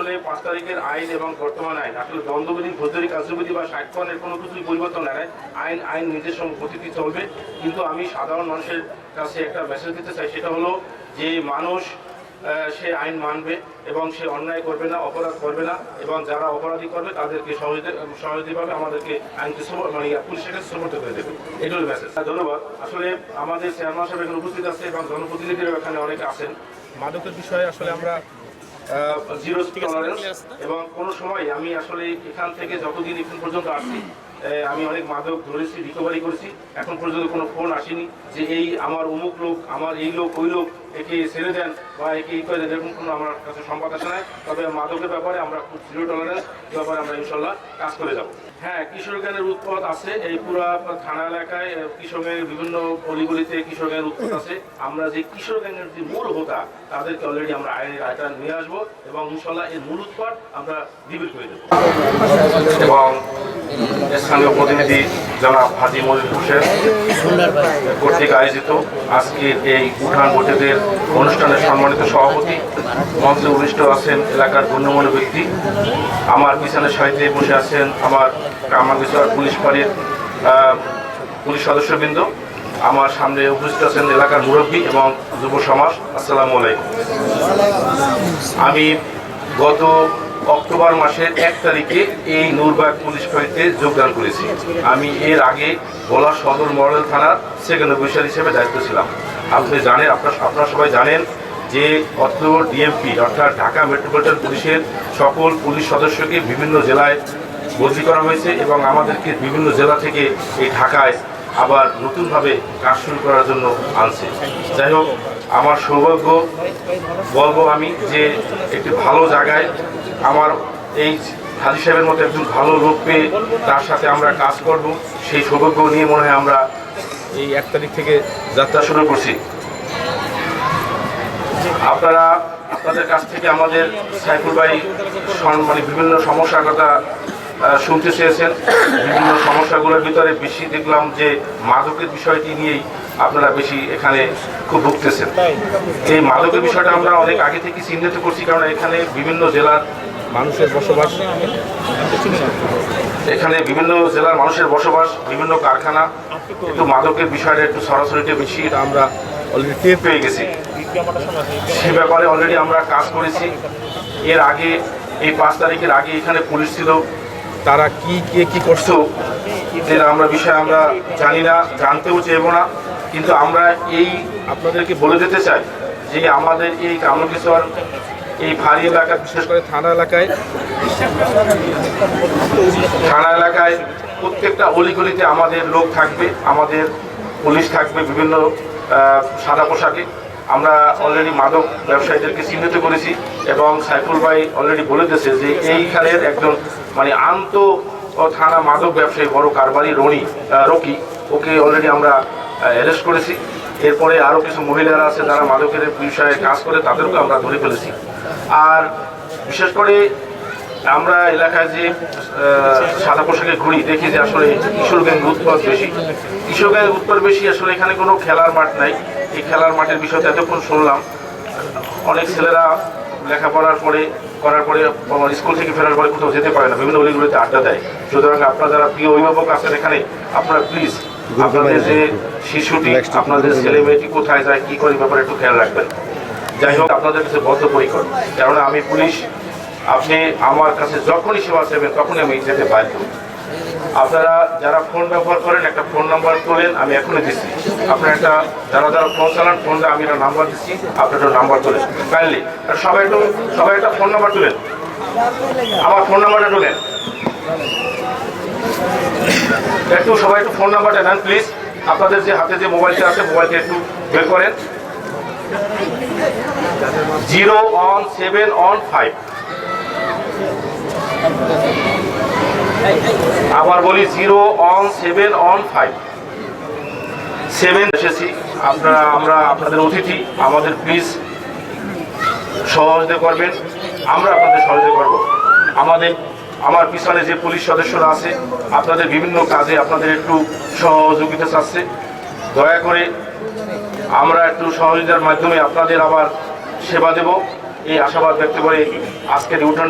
আসলে পাঁচ তারিখের আইন এবং বর্তমান আইন। আসলে দ্বন্দ্ববিধি ফৌজদারি কার্যবিধি বা সাক্ষ্যনের কোনো কিছুই পরিবর্তন নাই। আইন আইন নিজের সঙ্গে প্রতিটি চলবে। কিন্তু আমি সাধারণ মানুষের কাছে একটা মেসেজ দিতে চাই, সেটা হলো যে মানুষ সে আইন মানবে এবং সে অন্যায় করবে না, অপরাধ করবে না এবং যারা অপরাধী করবে তাদেরকে সহজে সহজভাবে আমাদেরকে আইনকে মানে পুলিশের কাছে সমর্থ করে দেবে। এটাই মেসেজ ধন্যবাদ। আসলে আমাদের চেয়ারম্যান সাহেব এখানে উপস্থিত আছে এবং জনপ্রতিনিধিরা এখানে অনেকে আছেন। মাদকের বিষয়ে আসলে আমরা জিরো টলারেন্স এবং কোনো সময় আমি আসলে এখান থেকে যতদিন এখন পর্যন্ত আহ, আমি অনেক মাদক ধরেছি রিকভারি করেছি। এখন পর্যন্ত কোনো ফোন আসেনি যে এই আমার অমুক লোক, আমার এই লোক, ওই লোক একে ছেড়ে দেন বা একে এই করে দেন, এরকম কোনো আমার কাছে সংবাদ আসে নাই। তবে মাদকের ব্যাপারে আমরা খুব জিরো টলারেন্স ব্যাপারে আমরা ইনশাল্লাহ কাজ করে যাব। হ্যাঁ কিশোর জ্ঞানের উৎপাদ আছে, এই পুরা থানা এলাকায় গ্যাংয়ের বিভিন্ন অলিগলিতে কিশোর গ্যাংয়ের উৎপাদ আছে। আমরা যে কিশোর গ্যাংয়ের যে মূল হোতা, তাদেরকে অলরেডি আমরা আইনের আয়তা নিয়ে আসব এবং ইনশাল্লাহ এর মূল উৎপাদ আমরা নিবিড় করে দেবো। এবং স্থানীয় প্রতিনিধি জনাব হাজি মজিদ হোসেন কর্তৃক আয়োজিত আজকের এই উঠান ভোটেদের অনুষ্ঠানের সম্মানিত সভাপতি, মঞ্চে উপবিষ্ট আছেন এলাকার গণ্যমান্য ব্যক্তি। আমার পিছনের সাইডে বসে আছেন আমার কামাগিচর পুলিশ ফাঁড়ির পুলিশ সদস্যবৃন্দ। আমার সামনে উপস্থিত আছেন এলাকার মুরব্বী এবং যুব সমাজ। আসসালামু আলাইকুম। আমি গত অক্টোবর মাসের এক তারিখে এই নূরবাগ পুলিশ ফাঁড়িতে যোগদান করেছি। আমি এর আগে ভোলা সদর মডেল থানার সেকেন্ড অফিসার হিসেবে দায়িত্ব ছিলাম। আপনি জানেন, আপনার আপনারা সবাই জানেন যে অত্র ডিএমপি অর্থাৎ ঢাকা মেট্রোপলিটন পুলিশের সকল পুলিশ সদস্যকে বিভিন্ন জেলায় বদলি করা হয়েছে এবং আমাদেরকে বিভিন্ন জেলা থেকে এই ঢাকায় আবার নতুনভাবে কাজ শুরু করার জন্য আনছে। যাই হোক, আমার সৌভাগ্য বলব আমি যে একটি ভালো জায়গায় আমার এই হাজি সাহেবের মতো একজন ভালো লোক পেয়ে তার সাথে আমরা কাজ করব। সেই সৌভাগ্য নিয়ে মনে হয় আমরা এই এক তারিখ থেকে যাত্রা শুরু করছি। আপনারা, আপনাদের কাছ থেকে আমাদের সাইফুল ভাই মানে বিভিন্ন সমস্যার কথা শুনতে চেয়েছেন। বিভিন্ন সমস্যাগুলোর ভিতরে বেশি দেখলাম যে মাদকের বিষয়টি নিয়েই আপনারা বেশি এখানে খুব ভুগতেছেন। এই মাদকের বিষয়টা আমরা অনেক আগে থেকে চিহ্নিত করছি, কারণ এখানে বিভিন্ন জেলার মানুষের বসবাস, এখানে বিভিন্ন জেলার মানুষের বসবাস, বিভিন্ন কারখানা। একটু মাদকের বিষয়টা একটু সরাসরিতে বেশি আমরা অলরেডি পেয়ে গেছি। সে ব্যাপারে অলরেডি আমরা কাজ করেছি। এর আগে, এই পাঁচ তারিখের আগে এখানে পুলিশ ছিল। তারা কি, কে কি করছ এর আমরা বিষয় আমরা জানি না, জানতেও চাইব না। কিন্তু আমরা এই আপনাদেরকে বলে দিতে চাই যে আমাদের এই কামকেশ্বর এই ভারী এলাকা, বিশেষ করে থানা এলাকায় থানা এলাকায় প্রত্যেকটা অলিগলিতে আমাদের লোক থাকবে, আমাদের পুলিশ থাকবে, বিভিন্ন সাদা পোশাকে। আমরা অলরেডি মাদক ব্যবসায়ীদেরকে চিহ্নিত করেছি এবং সাইফুল ভাই অলরেডি বলে দিয়েছে যে এইখানের একজন মানে আন্ত থানা মাদক ব্যবসায়ী, বড় কারবারি রনি রকি, ওকে অলরেডি আমরা অ্যারেস্ট করেছি। এরপরে আরও কিছু মহিলারা আছে যারা মাদকের বিষয়ে কাজ করে তাদেরকে আমরা ধরে ফেলেছি। আর বিশেষ করে আমরা এলাকায় যে সাদা পোশাকে ঘুরি দেখি যে আসলে কিশোর গ্যাং উৎপাদ বেশি। কিশোর গ্যাং উৎপাদ বেশি, আসলে এখানে কোনো খেলার মাঠ নাই। এই খেলার মাঠের বিষয়টা এতক্ষণ শুনলাম। অনেক ছেলেরা লেখাপড়ার পরে করার পরে স্কুল থেকে ফেরার পরে কোথাও যেতে পারে না বিভিন্ন অলিগুলিতে আড্ডা দেয়। সুতরাং আপনারা যারা প্রিয় অভিভাবক আছেন এখানে আপনারা প্লিজ আপনাদের যে শিশুটি আপনাদের ছেলে মেয়েটি কোথায় যায় কি করে ব্যাপারে একটু খেয়াল রাখবেন। যাই হোক আপনাদের কাছে বদ্ধপরিকর কেননা আমি পুলিশ আপনি আমার কাছে যখনই সেবা চাইবেন তখনই আমি যেতে বাধ্য। আপনারা যারা ফোন ব্যবহার করেন, একটা ফোন নাম্বার তোলেন, আমি এখনই দিচ্ছি। আপনার একটা, যারা যারা ফোন চালান, ফোনটা আমি একটা নাম্বার দিচ্ছি, আপনার একটা নাম্বার তোলেন। কাইন্ডলি সবাই একটু, সবাই একটা ফোন নাম্বার তুলেন। আমার ফোন নাম্বারটা তোলেন। একটু সবাই একটু ফোন নাম্বারটা নেন প্লিজ আপনাদের যে হাতে যে মোবাইলটা আছে, মোবাইলটা একটু বের করেন। Zero one seven one five. আবার বলি zero one seven one five. Seven এসেছি। আপনারা, আমরা আপনাদের অতিথি, আমাদের প্লিজ সহযোগিতা করবেন। আমরা আপনাদের সহযোগিতা করব। আমাদের, আমার পিছনে যে পুলিশ সদস্যরা আছে, আপনাদের বিভিন্ন কাজে আপনাদের একটু সহযোগিতা চাচ্ছে। দয়া করে আমরা একটু সহযোগিতার মাধ্যমে আপনাদের আবার সেবা দেব। এই আশাবাদ ব্যক্ত করে আজকের উঠান